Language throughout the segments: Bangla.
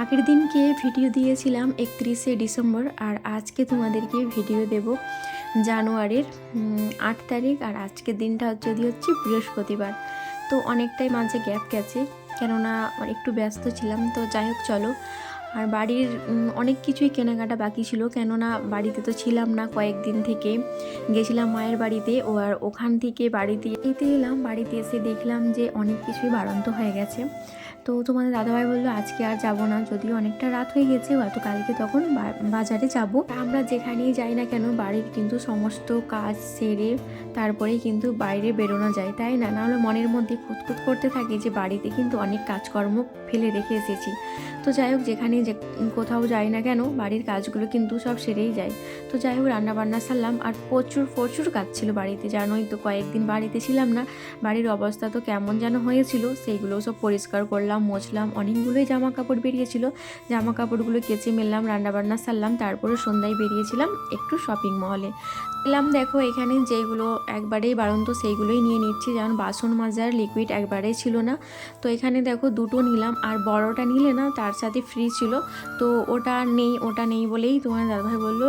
আগের দিনকে ভিডিও দিয়েছিলাম একত্রিশে ডিসেম্বর আর আজকে তোমাদেরকে ভিডিও দেব জানুয়ারির আট তারিখ আর আজকের দিনটা যদি হচ্ছে বৃহস্পতিবার। তো অনেকটাই মাঝে গ্যাপ গেছে, কেননা একটু ব্যস্ত ছিলাম, তো যাই হোক চলো। আর বাড়ির অনেক কিছুই কেনাকাটা বাকি ছিল। কেননা বাড়িতে তো ছিলাম না কয়েকদিন থেকে। গেছিলাম মায়ের বাড়িতে ও আর ওখান থেকে বাড়িতে এতে এলাম। বাড়িতে এসে দেখলাম যে অনেক কিছুই বাড়ন্ত হয়ে গেছে। তো তোমাদের দাদাভাই বলল, আজকে আর যাব না। যদিও অনেকটা রাত হয়ে গেছে, হয়তো কালকে তখন বাজারে যাব। আমরা যেখানেই যাই না কেন, বাড়ির কিন্তু সমস্ত কাজ সেরে তারপরেই কিন্তু বাইরে বেরোনো যায়, তাই না? নাহলে মনের মধ্যে খুঁতখুত করতে থাকে যে বাড়িতে কিন্তু অনেক কাজকর্ম ফেলে রেখে এসেছি। তো যাই হোক যেখানে যে কোথাও যাই না কেন, বাড়ির কাজগুলো কিন্তু সব সেরেই যায়। তো যাই হোক রান্না বান্না সারলাম আর প্রচুর প্রচুর কাজ ছিল বাড়িতে। জানোই তো কয়েকদিন বাড়িতে ছিলাম না, বাড়ির অবস্থা তো কেমন যেন হয়েছিল সেইগুলো সব পরিষ্কার করলাম, মুছলাম, অনেকগুলোই জামা কাপড় বেরিয়েছিল। জামা কাপড়গুলো কেচে মেললাম, রান্নাবান্না সারলাম তারপরে সন্ধ্যায় বেরিয়েছিলাম একটু শপিং মহলে এলাম দেখো, এখানে যেগুলো একবারেই বাড়ন্ত সেইগুলোই নিয়ে নিচ্ছি, যেমন বাসন মাজার লিকুইড একবারেই ছিল না। তো এখানে দেখো দুটো নিলাম, আর বড়টা নিলে না, তার সাথে ফ্রি ছিল তো ওটা নেই ওটা নেই বলেই তোমার দাদাভাই বলল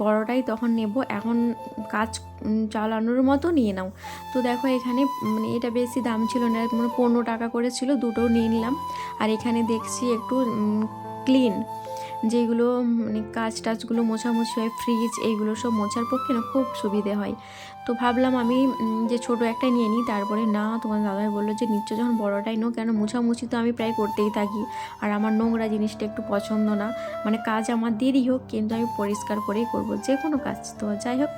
বড়টাই তখন নেব, এখন কাজ চালানোর মতো নিয়ে নাও। তো দেখো এখানে মানে এটা বেশি দাম ছিল না মানে পনেরো টাকা করে ছিল দুটো নিয়ে নিলাম। আর এখানে দেখছি একটু ক্লিন, যেগুলো মানে কাজ টাজগুলো মোছামুছি হয় ফ্রিজ এইগুলো সব মোছার পক্ষে না খুব সুবিধে হয়। তো ভাবলাম আমি যে ছোট একটা নিয়ে নিই, তারপরে না, তোমার দাদাই বলল যে, নিচ্ছ, যখন বড়টাই নো কেন মোছামুছি তো আমি প্রায় করতেই থাকি। আর আমার নোংরা জিনিসটা একটু পছন্দ না। মানে কাজ আমার দেরি হোক, কিন্তু আমি পরিষ্কার করেই করব, যে কোনো কাজ। তো যাই হোক,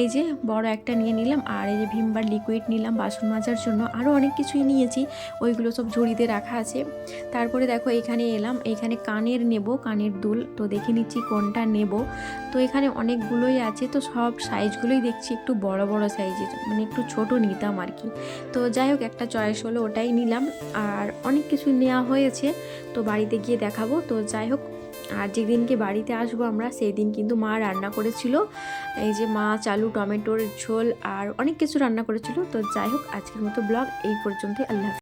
এই যে বড় একটা নিয়ে নিলাম, আর এই যে ভিমবার লিকুইড নিলাম বাসন মাজার জন্য, আরও অনেক কিছুই নিয়েছি, ওইগুলো সব ঝুড়িতে রাখা আছে। তারপরে দেখো, এখানে এলাম, এখানে কানের নেব, কানের দুল। তো দেখে নিচ্ছি কোনটা নেব। তো এখানে অনেকগুলোই আছে, তো সব সাইজগুলোই দেখছি একটু বড় বড় সাইজের মানে একটু ছোট নিতাম আর কি। তো যাই হোক, একটা চয়েস হলো, ওটাই নিলাম। আর অনেক কিছু নেওয়া হয়েছে, তো বাড়িতে গিয়ে দেখাবো। তো যাই হোক, আর যেদিনকে বাড়িতে আসব আমরা সেই দিন কিন্তু মা রান্না করেছিল। এই যে মা চালু টমেটোর ঝোল, আর অনেক কিছু রান্না করেছিল। তো যাই হোক, আজকের মতো ব্লগ এই পর্যন্তই। আল্লাহ।